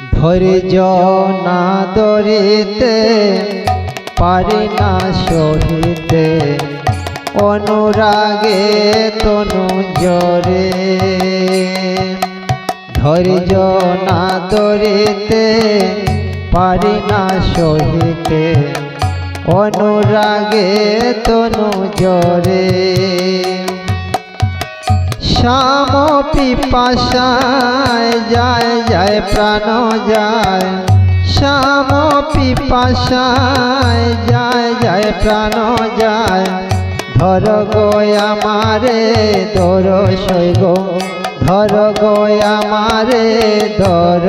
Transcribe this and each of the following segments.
ধৈর্য না ধরিতে পারি না সহিতে। অনুরাগে তনু জরে। ধৈর্য না ধরিতে পারি না সহিতে। অনুরাগে তনু জরে। শ্যাম পিপাসায়, যায় যায়, প্রাণ যায়। শ্যাম পিপাসায়, যায় যায়, প্রাণ যায়। ধর গো আমারে, ধর শৈগ ধর গো আমারে, ধর।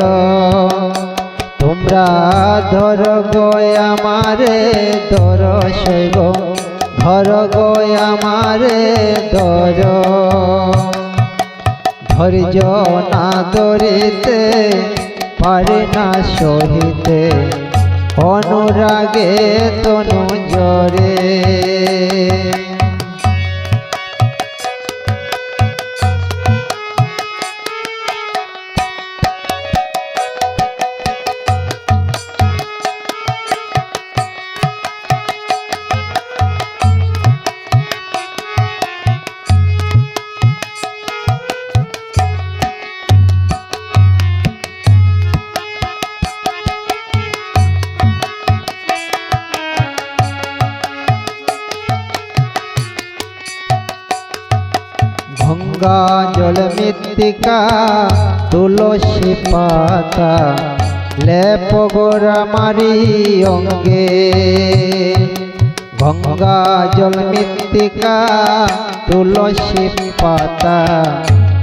তোমরা ধর গো আমারে, ধর শৈগ ধর গো আমারে, ধর। ধৈর্য না ধরিতে পারে না সহিতে। অনুরাগে তনু জরে। গঙ্গা জল মৃত্তিকা, তুলসী পাতা, লেপ গোরা মারি অঙ্গে। গঙ্গা জল মৃত্তিকা, তুলসী পাতা,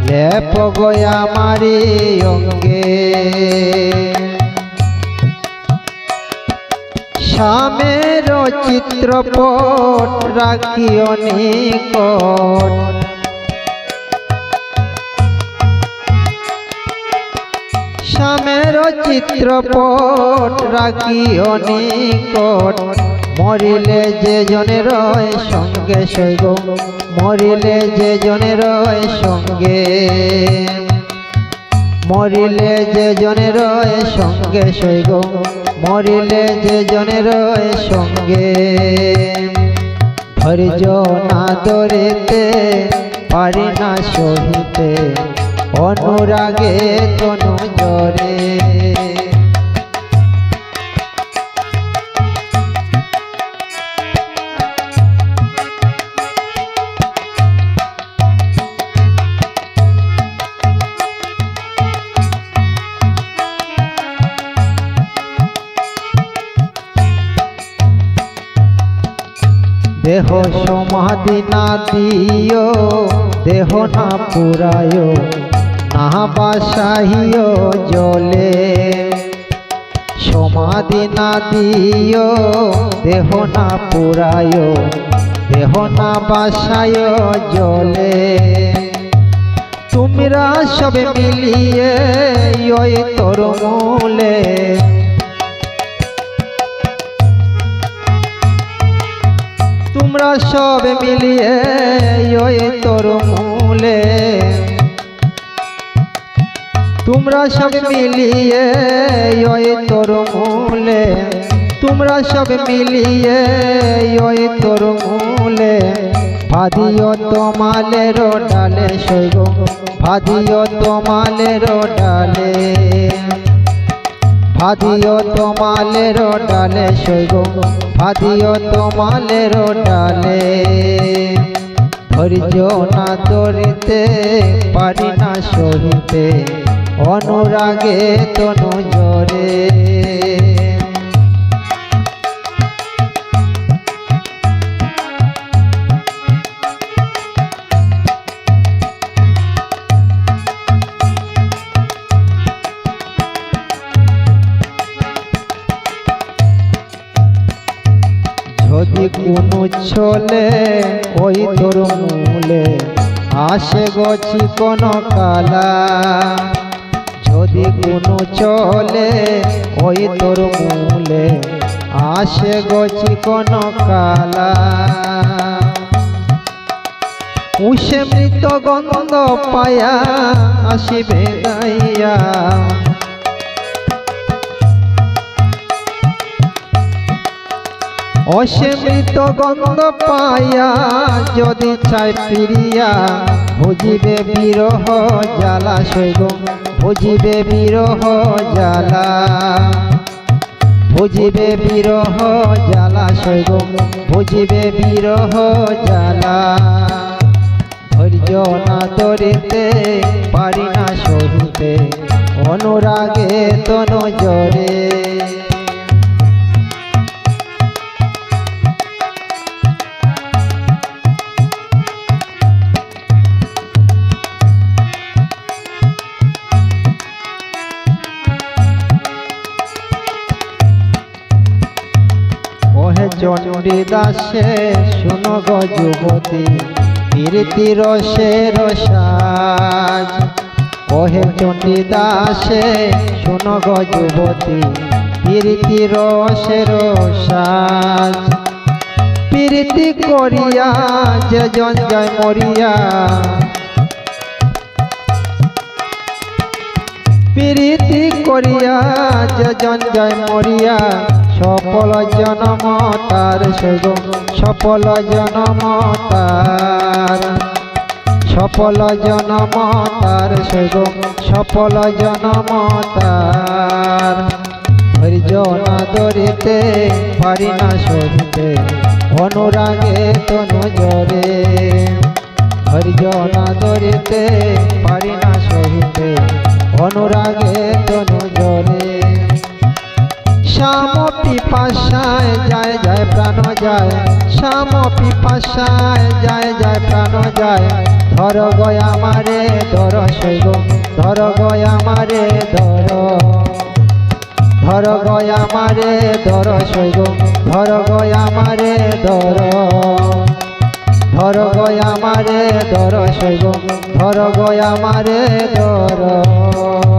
লেপ গোয়া মারি অঙ্গে। স্বামের চিত্রপট রাখিও নিকট স্বামের চিত্রপট রাখিও নিকট। মরিলে যে জনে রয় সঙ্গে সৈগ মরিলে যে জনে রয় সঙ্গে। মরিলে যে জনে রয় সঙ্গে সৈগ মরিলে যে জনে রয় সঙ্গে। ধৈর্য না ধরিতে পারি না সহিতে অনুরাগে তনু জরে দেহ সমাধি না দিও দেহ না পুরায়। না বাসাহিও জলে সমাধি না দিও, দেহ না পুরায় দেহ না বাসায় জলে তোমরা সবে মিলিয়ে ওই তোর মূলে তোমরা সব মিলিয়ে ওই তোর মূলে তোমরা সব মিলিয়ে, ওই তোর মূলে। তোমরা সব মিলিয়ে, ওই তোর মূলে। ভাদিও তোমালের ডালে সৈগ ভাদিও তোমালের ডালে। ভাদিও তোমালের ডালে সৈগ ভাদিও তোমালের ডালে। ধৈর্য না ধরিতে পারি না সহিতে। অনুরাগে তনু জরে যদি কোনো চলে ওই তোর মূলে আসে গছি কোন কালা। যদি কোনো চলে, ওই তোর মূলে আসে গছি কোন কালা। উষে মৃত গন্ধ পায়া আসিবে দাইয়া অসীমিত গন্ধ পায়া যদি চাই ফিরিয়া, বুঝিবে বিরহ জ্বালা সৈগম ভুজিবে বিরহ জ্বালা। বুঝিবে বিরহ জ্বালা, সৈব। বুঝিবে বিরহ জ্বালা। ধৈর্য না তরিতে পারি না সরিতে অনুরাগে তন জরে। দাসে, শুনো গো যুবতী প্রীতি রসে রসাজ। ওহে চণ্ডী দাসে, শুনো গো যুবতী প্রীতি রসে রসাজ। প্রীতি করিয়া যে জন যায় মরিয়া। প্রীতি করিয়া যে জন যায় মরিয়া। সফল জনম তার সৈব সফল জনম তার সফল জনম তার সৈব সফল জনম তার ধৈর্য না ধরিতে পারি না সহিতে অনুরাগে তনু জরে ধৈর্য না ধরিতে পারি না সহিতে অনুরাগে তনু জরে শ্যাম পিপাসায় যায় যায়, প্রাণ যায়। শ্যাম পিপাসায় যায় যায়, প্রাণ যায়। ধর গয়া মারে ধর শৈব ধর গয়া মারে ধর। ধর গয়া মারে ধর শৈব ধর গয়া মারে ধর। ধর গয়া মারে ধর শৈব ধর গয়া মারে ধর।